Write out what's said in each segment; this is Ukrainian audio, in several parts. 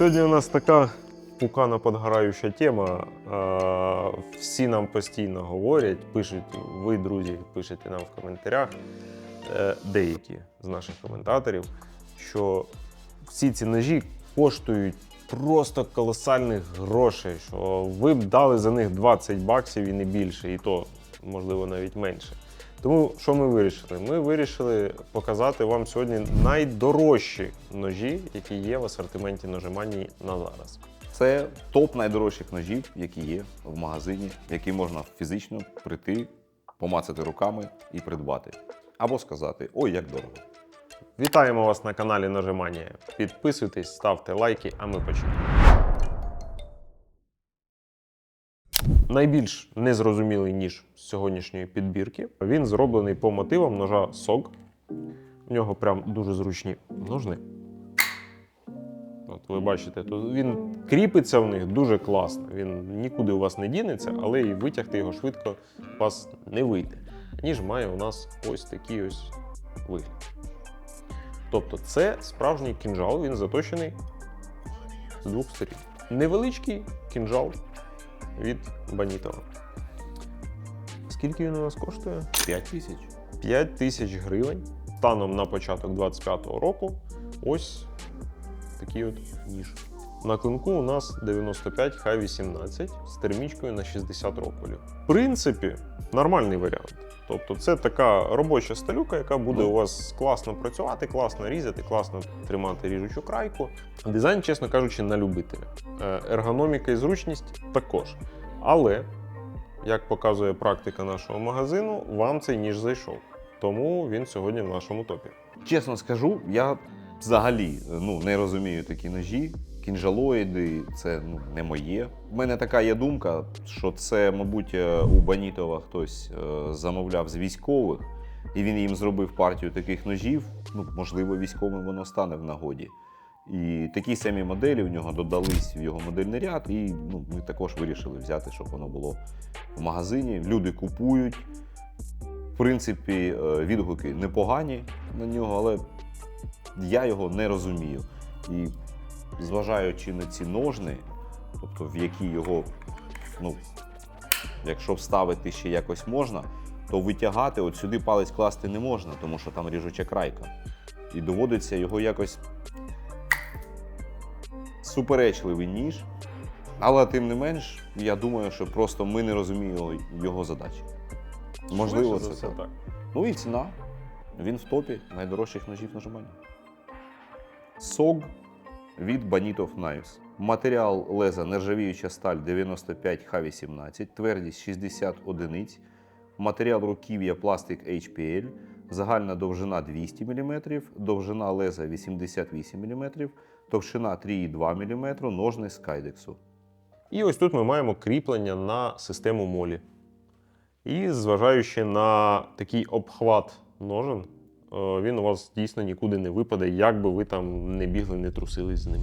Сьогодні у нас така пукано подгораюча тема. Е, Всі нам постійно говорять, пишуть, ви, друзі, пишете нам в коментарях, е, деякі з наших коментаторів, що всі ці ножі коштують просто колосальних грошей, що ви б дали за них 20 баксів і не більше, і то, можливо, навіть менше. Тому що ми вирішили? Ми вирішили показати вам сьогодні найдорожчі ножі, які є в асортименті ножиманії на зараз. Це топ найдорожчих ножів, які є в магазині, які можна фізично прийти, помацати руками і придбати. Або сказати: ой, як дорого. Вітаємо вас на каналі Ножиманія. Підписуйтесь, ставте лайки, а ми почнемо. Найбільш незрозумілий ніж з сьогоднішньої підбірки. Він зроблений по мотивам ножа SOG. У нього прям дуже зручні ножни. От ви бачите, тут він кріпиться в них дуже класно. Він нікуди у вас не дінеться, але і витягти його швидко у вас не вийде. Ніж має у нас ось такий ось вигляд. Тобто це справжній кінжал, він заточений з двох сторін. Невеличкий кінжал від Банітова. Скільки він у нас коштує? 5 тисяч. 5 тисяч гривень. Станом на початок 25-го року. Ось такий от ніж. На клинку у нас 95 Х18 з термічкою на 60 років. В принципі, нормальний варіант. Тобто, це така робоча сталюка, яка буде у вас класно працювати, класно різати, класно тримати ріжучу крайку. Дизайн, чесно кажучи, на любителя. Е, Ергономіка і зручність також. Але, як показує практика нашого магазину, вам цей ніж зайшов. Тому він сьогодні в нашому топі. Чесно скажу, я взагалі ну, не розумію такі ножі. Кінжалоїди це ну, не моє. У мене така є думка, що це, мабуть, е, у Банітова хтось е, замовляв з військових, і він їм зробив партію таких ножів. Ну, можливо, військовим воно стане в нагоді. І такі самі моделі в нього додались в його модельний ряд, і ну, ми також вирішили взяти, щоб воно було в магазині. Люди купують. В принципі, е, відгуки непогані на нього, але я його не розумію. І зважаючи на ці ножни, тобто в які його, ну, якщо вставити ще якось можна, то витягати от сюди палець класти не можна, тому що там ріжуча крайка. І доводиться його якось суперечливий ніж. Але тим не менш, я думаю, що просто ми не розуміємо його задачі. Можливо, це все так. Ну і ціна. Він в топі найдорожчих ножів нажимання. SOG від Banitov Knives. Матеріал леза нержавіюча сталь 95Х18, твердість 60 одиниць. Матеріал руків'я пластик HPL, загальна довжина 200 мм, довжина леза 88 мм, товщина 3,2 мм, ножни з кайдексу. І ось тут ми маємо кріплення на систему молі. І зважаючи на такий обхват ножен, він у вас дійсно нікуди не випаде, як би ви там не бігли, не трусились з ним.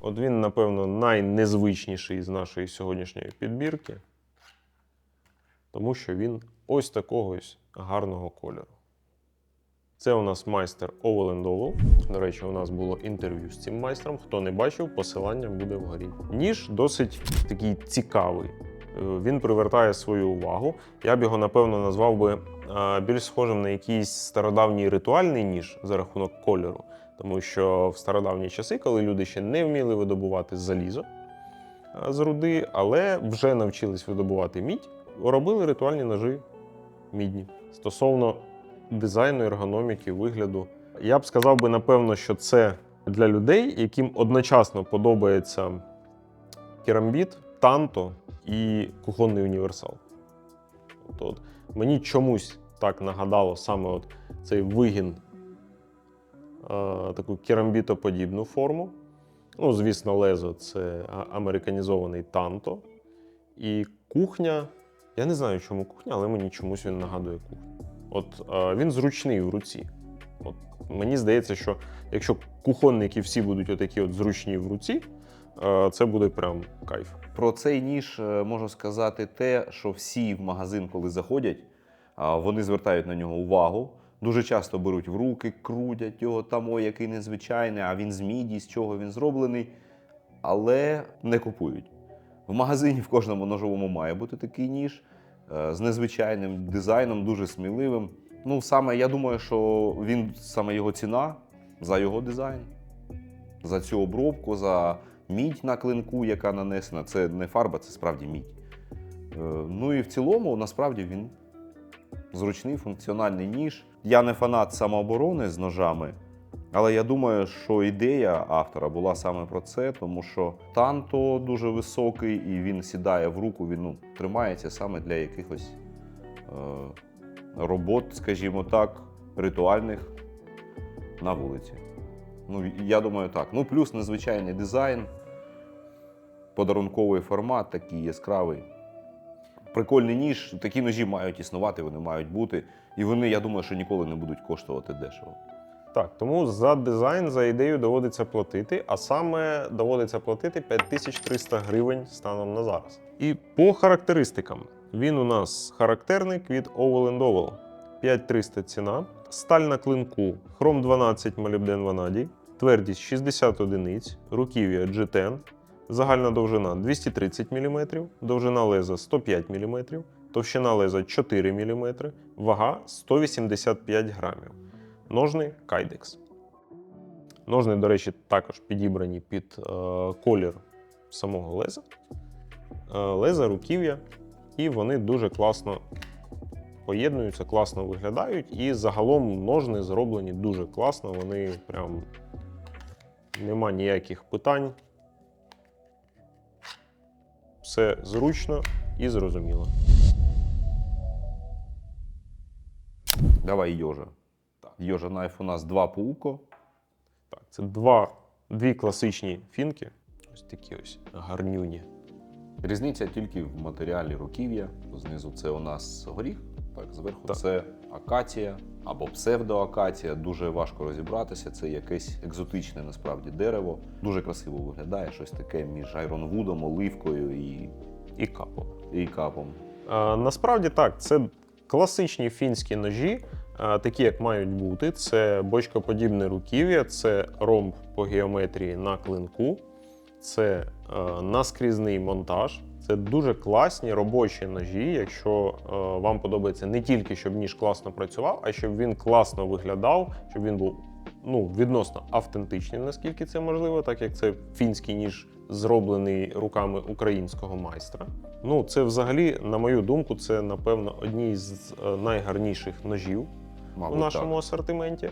От він, напевно, найнезвичніший з нашої сьогоднішньої підбірки, тому що він ось такого ось гарного кольору. Це у нас майстер Овелендолов. До речі, у нас було інтерв'ю з цим майстром. Хто не бачив, посилання буде вгорі. Ніж досить такий цікавий. Е, Він привертає свою увагу. Я б його, напевно, назвав би е, більш схожим на якийсь стародавній ритуальний ніж за рахунок кольору. Тому що в стародавні часи, коли люди ще не вміли видобувати залізо е, з руди, але вже навчились видобувати мідь, робили ритуальні ножи мідні. Стосовно дизайну, ергономіки, вигляду. Я б сказав би, напевно, що це для людей, яким одночасно подобається керамбіт, танто і кухонний універсал. От, от. Мені чомусь так нагадало саме от цей вигін, е, таку керамбітоподібну форму. Ну, звісно, лезо це американізований танто. І кухня. Я не знаю, чому кухня, але мені чомусь він нагадує кухню. От е, він зручний в руці. От мені здається, що якщо кухонники всі будуть отакі от зручні в руці, це буде прям кайф. Про цей ніж е, можу сказати те, що всі в магазин, коли заходять, вони звертають на нього увагу, Дуже часто беруть в руки, крутять його там, ой, який незвичайний, а він з міді, з чого він зроблений, але не купують. В магазині в кожному ножовому має бути такий ніж е, з незвичайним дизайном, дуже сміливим. Ну, саме я думаю, що він саме його ціна за його дизайн, за цю обробку, за мідь на клинку, яка нанесена. Це не фарба, це справді мідь. Е, Ну і в цілому, насправді, він зручний функціональний ніж. Я не фанат самооборони з ножами, але я думаю, що ідея автора була саме про це, тому що танто дуже високий і він сідає в руку, він ну, тримається саме для якихось е, робот, скажімо так, ритуальних на вулиці. Ну, я думаю, так. Ну, плюс незвичайний дизайн, подарунковий формат, такий яскравий. Прикольний ніж. Такі ножі мають існувати, вони мають бути. І вони, я думаю, що ніколи не будуть коштувати дешево. Так, тому за дизайн, за ідею доводиться платити, а саме доводиться платити 5300 гривень станом на зараз. І по характеристикам він у нас характерник від Oval Oval. 5300 ціна, сталь на клинку, хром 12 молібден ванадій, твердість 60 одиниць, руків'я G10, загальна довжина 230 мм, довжина леза 105 мм, товщина леза 4 мм, вага 185 грамів. Ножни Kydex. Ножни, до речі, також підібрані під е, колір самого леза. Е, леза, руків'я, і вони дуже класно поєднуються, класно виглядають. І загалом ножни зроблені дуже класно. Вони прям нема ніяких питань. Все зручно і зрозуміло. Давай йожа. Йожа Knife у нас два пулко. Так, це два, дві класичні фінки. Ось такі ось гарнюні. Різниця тільки в матеріалі руків'я. Знизу це у нас горіх, так, зверху Так. це акація або псевдоакація. Дуже важко розібратися. Це якесь екзотичне насправді дерево. Дуже красиво виглядає, щось таке між айронвудом, оливкою і, І капо. і капом. Е, Насправді так, це класичні фінські ножі, е, такі як мають бути. Це бочкоподібне руків'я, це ромб по геометрії на клинку, це е, наскрізний монтаж. Це дуже класні робочі ножі. Якщо е, вам подобається не тільки, щоб ніж класно працював, а щоб він класно виглядав, щоб він був ну, відносно автентичним, наскільки це можливо, так як це фінський ніж зроблений руками українського майстра. Ну, це взагалі, на мою думку, це напевно одні з е, найгарніших ножів Мабуть, у нашому асортименті,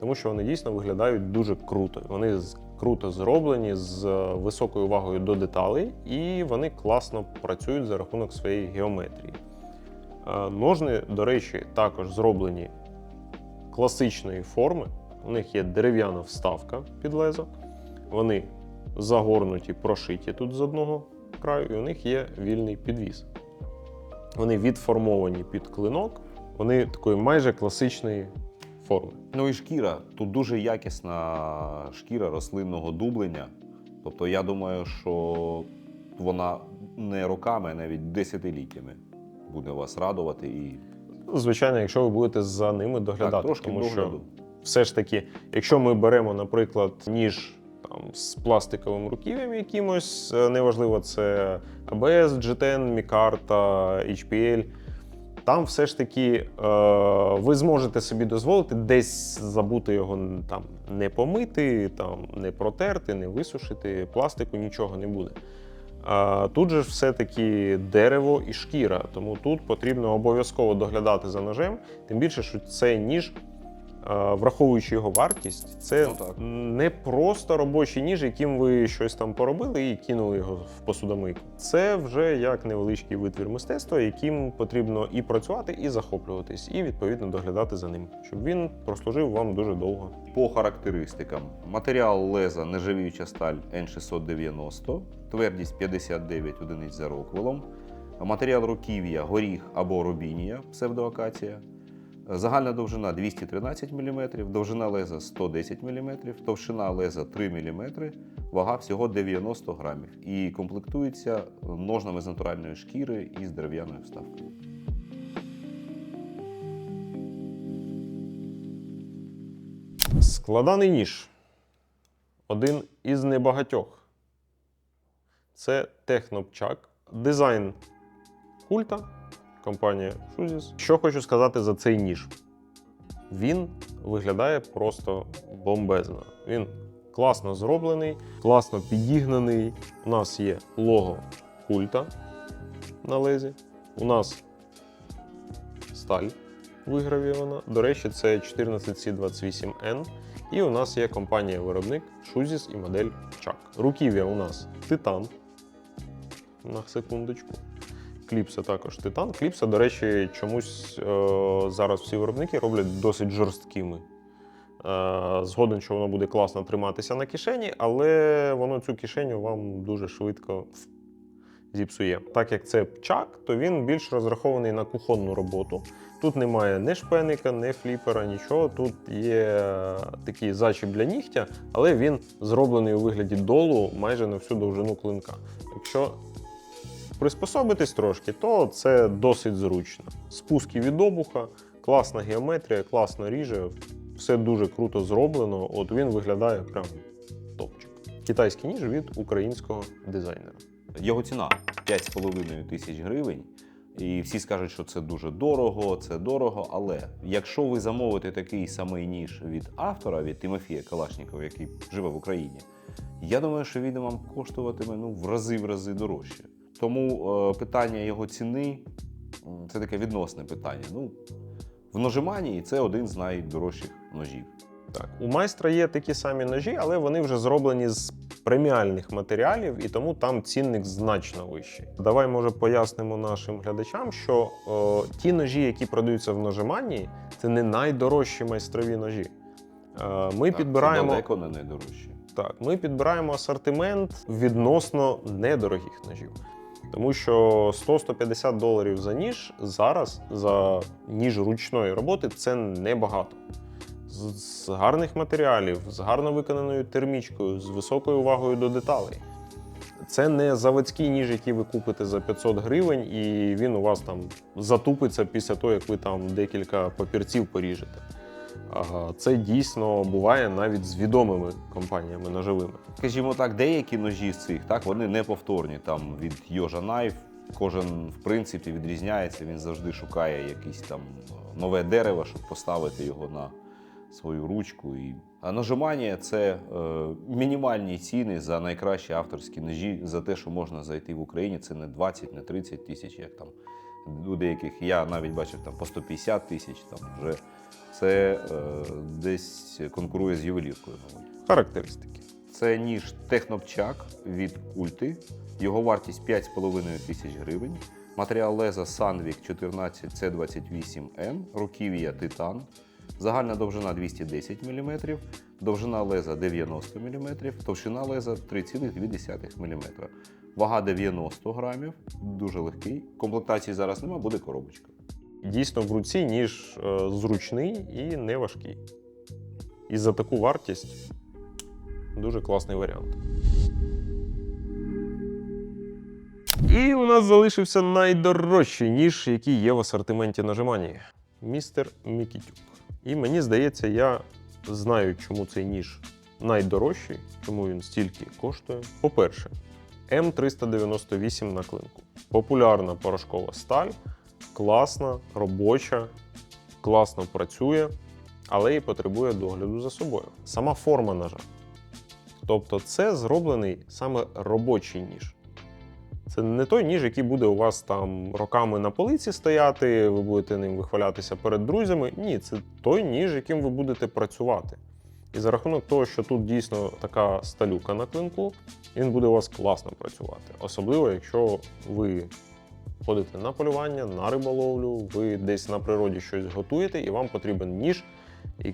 тому що вони дійсно виглядають дуже круто. Вони з- круто зроблені з е, високою увагою до деталей, і вони класно працюють за рахунок своєї геометрії. Е, Ножни, до речі, також зроблені класичної форми. У них є дерев'яна вставка під лезо. Вони загорнуті, прошиті тут з одного краю, і у них є вільний підвіс. Вони відформовані під клинок, вони такої майже класичної форми. Ну і шкіра. Тут дуже якісна шкіра рослинного дублення. Тобто, я думаю, що вона не роками, а навіть десятиліттями буде вас радувати і Звичайно, якщо ви будете за ними доглядати, так, трошки тому що все ж таки, якщо ми беремо, наприклад, ніж там, з пластиковим руків'ям якимось, е, неважливо, це ABS, GTN, Micarta, HPL, там все ж таки е, ви зможете собі дозволити десь забути його там не помити, там не протерти, не висушити, пластику нічого не буде. Е, тут же все-таки дерево і шкіра, тому тут потрібно обов'язково доглядати за ножем. Тим більше, що цей ніж, враховуючи його вартість, це Ну так. не просто робочий ніж, яким ви щось там поробили і кинули його в посудомийку. Це вже як невеличкий витвір мистецтва, яким потрібно і працювати, і захоплюватись, і відповідно доглядати за ним, щоб він прослужив вам дуже довго. По характеристикам: матеріал леза нержавіюча сталь N690, твердість 59 одиниць за роквелом, матеріал руків'я горіх або рубінія, псевдоакація. Загальна довжина 213 мм, довжина леза 110 мм, товщина леза 3 мм, вага всього 90 грамів. І комплектується ножнами з натуральної шкіри і з дерев'яною вставкою. Складаний ніж. Один із небагатьох. Це Технопчак. Дизайн культа, компанія Shuzis. Що хочу сказати за цей ніж. Він виглядає просто бомбезно. Він класно зроблений, класно підігнаний. У нас є лого культа на лезі. У нас сталь вигравірована. До речі, це 14C28N. І у нас є компанія-виробник Shuzis і модель Chuck. Руків'я у нас титан. На секундочку. Кліпса також титан. Кліпса, до речі, чомусь е, зараз всі виробники роблять досить жорсткими. Е, згоден, що воно буде класно триматися на кишені, але воно цю кишеню вам дуже швидко зіпсує. Так як це чак, то він більш розрахований на кухонну роботу. Тут немає ні шпеника, ні фліпера, нічого. Тут є такий зачіп для нігтя, але він зроблений у вигляді долу майже на всю довжину клинка. Якщо приспособитись трошки, то це досить зручно. Спуски від обуха, класна геометрія, класно ріже, все дуже круто зроблено. От він виглядає прям топчик. Китайський ніж від українського дизайнера. Його ціна 5,5 тисяч гривень. І всі скажуть, що це дуже дорого, це дорого. Але якщо ви замовите такий самий ніж від автора, від Тимофія Калашнікова, який живе в Україні, я думаю, що він вам коштуватиме ну, в рази в рази дорожче. Тому е, питання його ціни це таке відносне питання. Ну, в ножиманії це один з найдорожчих ножів. Так, у майстра є такі самі ножі, але вони вже зроблені з преміальних матеріалів, і тому там цінник значно вищий. Давай, може, пояснимо нашим глядачам, що о, ті ножі, які продаються в ножиманії, це не найдорожчі майстрові ножі. Е, ми Так, підбираємо Це далеко не найдорожче. так, ми підбираємо асортимент відносно недорогих ножів. Тому що 100-150 доларів за ніж зараз за ніж ручної роботи це небагато. З, гарних матеріалів, з гарно виконаною термічкою, з високою увагою до деталей. Це не заводський ніж, який ви купите за 500 гривень, і він у вас там затупиться після того, як ви там декілька папірців поріжете. Це дійсно буває навіть з відомими компаніями ножовими. Скажімо так, деякі ножі з цих, так, вони неповторні. Там від Йожа Knife кожен, в принципі, відрізняється, він завжди шукає якесь там е, нове дерево, щоб поставити його на свою ручку. І... А ножимання це е, мінімальні ціни за найкращі авторські ножі, за те, що можна зайти в Україні. Це не 20, не 30 тисяч, як там у деяких. Я навіть бачив там по 150 тисяч, там вже це е, десь конкурує з ювеліркою, мабуть. Характеристики. Це ніж Технопчак від культи. Його вартість 5,5 тисяч гривень. Матеріал леза Sandvik 14C28N, руків'я Титан. Загальна довжина 210 мм, довжина леза 90 мм, товщина леза 3,2 мм. Вага 90 грамів, дуже легкий. Комплектації зараз нема, буде коробочка. Дійсно, в руці ніж е, зручний і не важкий. І за таку вартість дуже класний варіант. І у нас залишився найдорожчий ніж, який є в асортименті нажимання. Містер Мікітюк. І мені здається, я знаю, чому цей ніж найдорожчий, чому він стільки коштує. По-перше, М398 на клинку. Популярна порошкова сталь, класна, робоча, класно працює, але і потребує догляду за собою. Сама форма ножа. Тобто, це зроблений саме робочий ніж. Це не той ніж, який буде у вас там роками на полиці стояти, ви будете ним вихвалятися перед друзями. Ні, це той ніж, яким ви будете працювати. І за рахунок того, що тут дійсно така сталюка на клинку, він буде у вас класно працювати. Особливо, якщо ви ходите на полювання, на риболовлю, ви десь на природі щось готуєте, і вам потрібен ніж,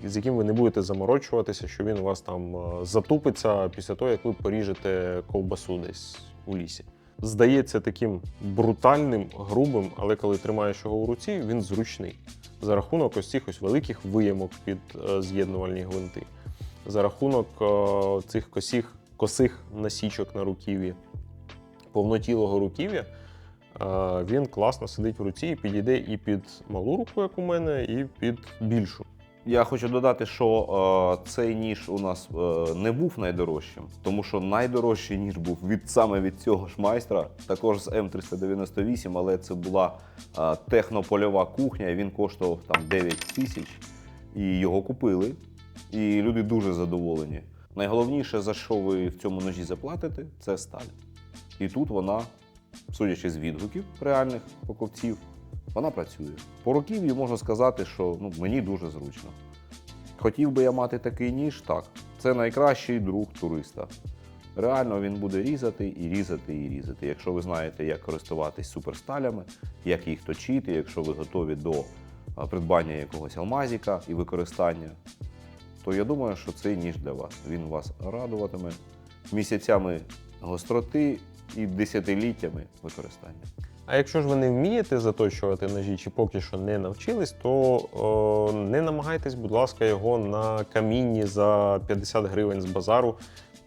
з яким ви не будете заморочуватися, що він у вас там е, затупиться після того, як ви поріжете ковбасу десь у лісі. Здається таким брутальним, грубим, але коли тримаєш його у руці, він зручний. За рахунок ось цих ось великих виямок під е, з'єднувальні гвинти, за рахунок е, цих косих, косих насічок на руків'ї, повнотілого руків'я, він класно сидить в руці і підійде і під малу руку, як у мене, і під більшу. Я хочу додати, що е, цей ніж у нас е, не був найдорожчим, тому що найдорожчий ніж був від саме від цього ж майстра, також з М398, але це була е, технопольова кухня. і Він коштував там 9 тисяч, і його купили. І люди дуже задоволені. Найголовніше, за що ви в цьому ножі заплатите, це сталь. І тут вона, судячи з відгуків реальних покупців, вона працює. По руків'ю можна сказати, що ну, мені дуже зручно. Хотів би я мати такий ніж, так. Це найкращий друг туриста. Реально він буде різати і різати і різати. Якщо ви знаєте, як користуватись суперсталями, як їх точити, якщо ви готові до придбання якогось алмазіка і використання, то я думаю, що цей ніж для вас. Він вас радуватиме місяцями гостроти і десятиліттями використання. А якщо ж ви не вмієте заточувати ножі чи поки що не навчились, то о, не намагайтесь, будь ласка, його на камінні за 50 гривень з базару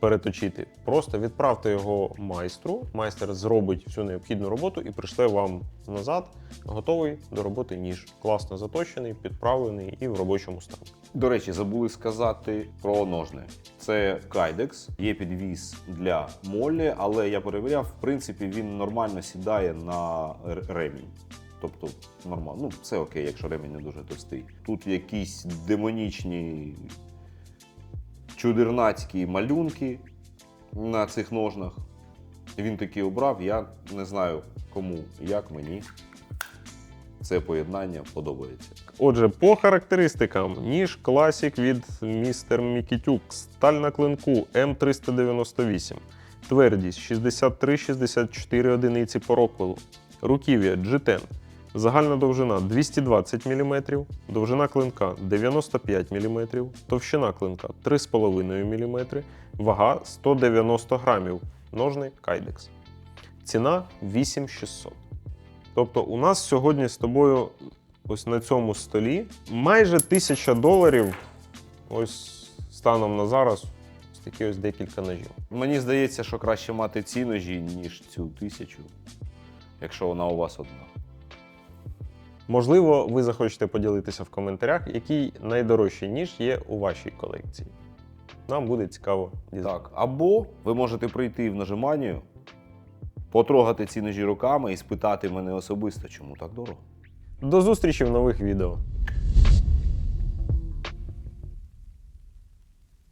переточити. Просто відправте його майстру. Майстер зробить всю необхідну роботу і прийшле вам назад готовий до роботи ніж. Класно заточений, підправлений і в робочому стані. До речі, забули сказати про ножни. Це кайдекс, є підвіз для молі, але я перевіряв, в принципі, він нормально сідає на ремінь. Тобто нормально. Ну, все окей, якщо ремінь не дуже товстий. Тут якісь демонічні чудернацькі малюнки на цих ножнах. Він таки обрав. Я не знаю кому, як мені це поєднання подобається. Отже, по характеристикам, ніж Classic від Mr. Mikitюк, сталь на клинку М398, твердість 63-64 одиниці по роквелу, руків'я G10, загальна довжина 220 мм, довжина клинка 95 мм, товщина клинка 3,5 мм, вага 190 грамів, ножний кайдекс. Ціна 8600. Тобто, у нас сьогодні з тобою ось на цьому столі майже тисяча доларів. Ось станом на зараз такі ось декілька ножів. Мені здається, що краще мати ці ножі, ніж цю тисячу, якщо вона у вас одна. Можливо, ви захочете поділитися в коментарях, який найдорожчий ніж є у вашій колекції. Нам буде цікаво дізнатися. Так, або ви можете прийти в нажиманію, потрогати ці ножі руками і спитати мене особисто, чому так дорого. До зустрічі в нових відео.